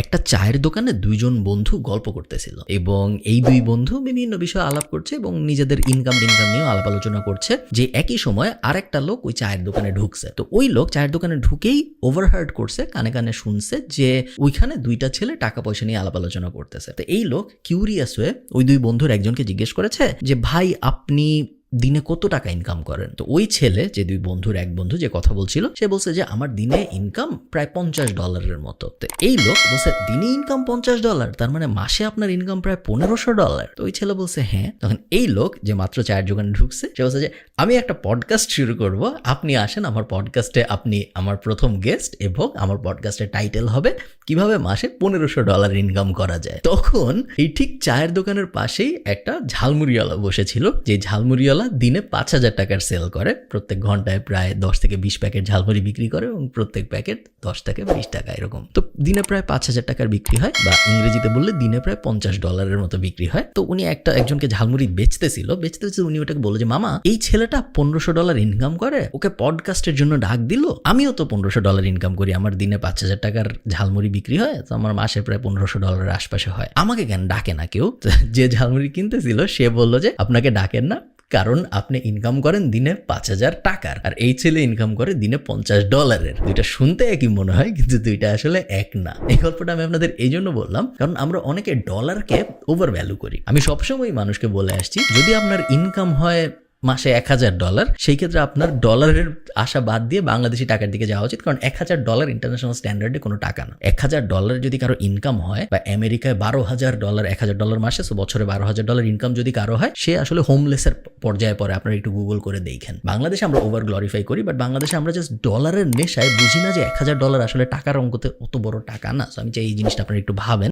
একটা চায়ের দোকানে দুইজন বন্ধু গল্প করতেছিল এবং এই দুই বন্ধু বিভিন্ন বিষয়ে আলাপ করছে এবং নিজেদের ইনকাম টিনকাম নিয়েও আলাপ আলোচনা করছে যে একই সময় আরেকটা লোক ওই চায়ের দোকানে ঢুকছে। তো ওই লোক চায়ের দোকানে ঢুকেই ওভারহার্ড করছে, কানে কানে শুনছে যে ওইখানে দুইটা ছেলে টাকা পয়সা নিয়ে আলাপ আলোচনা করতেছে। তো এই লোক কিউরিয়াস হয়ে ওই দুই বন্ধুর একজনকে জিজ্ঞেস করেছে যে, ভাই, আপনি দিনে কত টাকা ইনকাম করেন? তো ওই ছেলে, যে দুই বন্ধুর এক বন্ধু যে কথা বলছিল, সে বলছে যে, আমার দিনে ইনকাম প্রায় পঞ্চাশ ডলারের মতো। তো এই লোক বলছে, দিনে ইনকাম পঞ্চাশ ডলার তার মানে মাসে আপনার ইনকাম প্রায় পনেরোশো ডলার তো ওই ছেলে বলছে হ্যাঁ। তখন এই লোক যে মাত্র চায়ের দোকানে ঢুকছে, সে বলছে যে, আমি একটা পডকাস্ট শুরু করব। আপনি আসেন, আমার পডকাস্টে আপনি আমার প্রথম গেস্ট এবং আমার পডকাস্টের টাইটেল হবে, কীভাবে মাসে পনেরোশো ডলার ইনকাম করা যায়? তখন এই ঠিক চায়ের দোকানের পাশেই একটা ঝালমুড়িওয়ালা বসেছিল। যে ঝালমুড়িওয়ালা দিনে পাঁচ হাজার টাকার সেল করে। প্রত্যেক ঘন্টায় প্রায় দশ থেকে বিশ প্যাকেট ঝালমুড়ি বিক্রি করে এবং প্রত্যেক প্যাকেট দশ থেকে বিশ টাকা এরকম। তো দিনে প্রায় পাঁচ হাজার টাকার বিক্রি হয় বা ইংরেজিতে বললে দিনে প্রায় পঞ্চাশ ডলারের মতো বিক্রি হয়। তো উনি একটা একজনকে ঝালমুড়ি বেচতেছিল। বেচতেছিল উনি ওটাকে বলে যে, মামা, এই ছেলেটা পনেরোশো ডলার ইনকাম করে, ওকে পডকাস্টের জন্য ডাক দিল। আমিও তো পনেরোশো ডলার ইনকাম করি। আমার দিনে পাঁচ হাজার টাকার ঝালমুড়ি বিক্রি হয়, তো আমার মাসে প্রায় পনেরোশো ডলারের আশপাশে হয়। আমাকে কেন ডাকে না কেউ? যে ঝালমুড়ি কিনতেছিল, সে বলল যে, আপনাকে ডাকেন না কারণ আপনি ইনকাম করেন দিনে পাঁচ হাজার টাকার, আর এই ছেলে ইনকাম করে দিনে পঞ্চাশ ডলারের দুইটা শুনতে একই মনে হয়, কিন্তু দুইটা আসলে এক না। এই গল্পটা আমি আপনাদের এই জন্য বললাম, কারণ আমরা অনেকে ডলারকে ওভার ভ্যালু করি। আমি সবসময় মানুষকে বলে আসছি, যদি আপনার ইনকাম হয় মাসে এক হাজার ডলার সেই ক্ষেত্রে আপনার ডলারের আশা বাদ দিয়ে বাংলাদেশি টাকার দিকে যাওয়া উচিত, কারণ এক হাজার ডলার ইন্টারন্যাশনাল স্ট্যান্ডার্ডে কোনো টাকা না। এক হাজার ডলার যদি কারও ইনকাম হয়, বা আমেরিকায় বারো হাজার ডলার এক হাজার ডলার মাসে সো বছরে বারো হাজার ডলার ইনকাম যদি কারও হয়, সে আসলে হোমলেসের পর্যায়ে পরে আপনারা একটু গুগল করে দেখেন। বাংলাদেশে আমরা ওভার গ্লোরিফাই করি বাট বাংলাদেশে আমরা জাস্ট ডলারের নেশায় বুঝি না যে এক হাজার ডলার আসলে টাকার অঙ্কতে অত বড় টাকা না। সো আমি চাই এই জিনিসটা আপনারা একটু ভাবেন।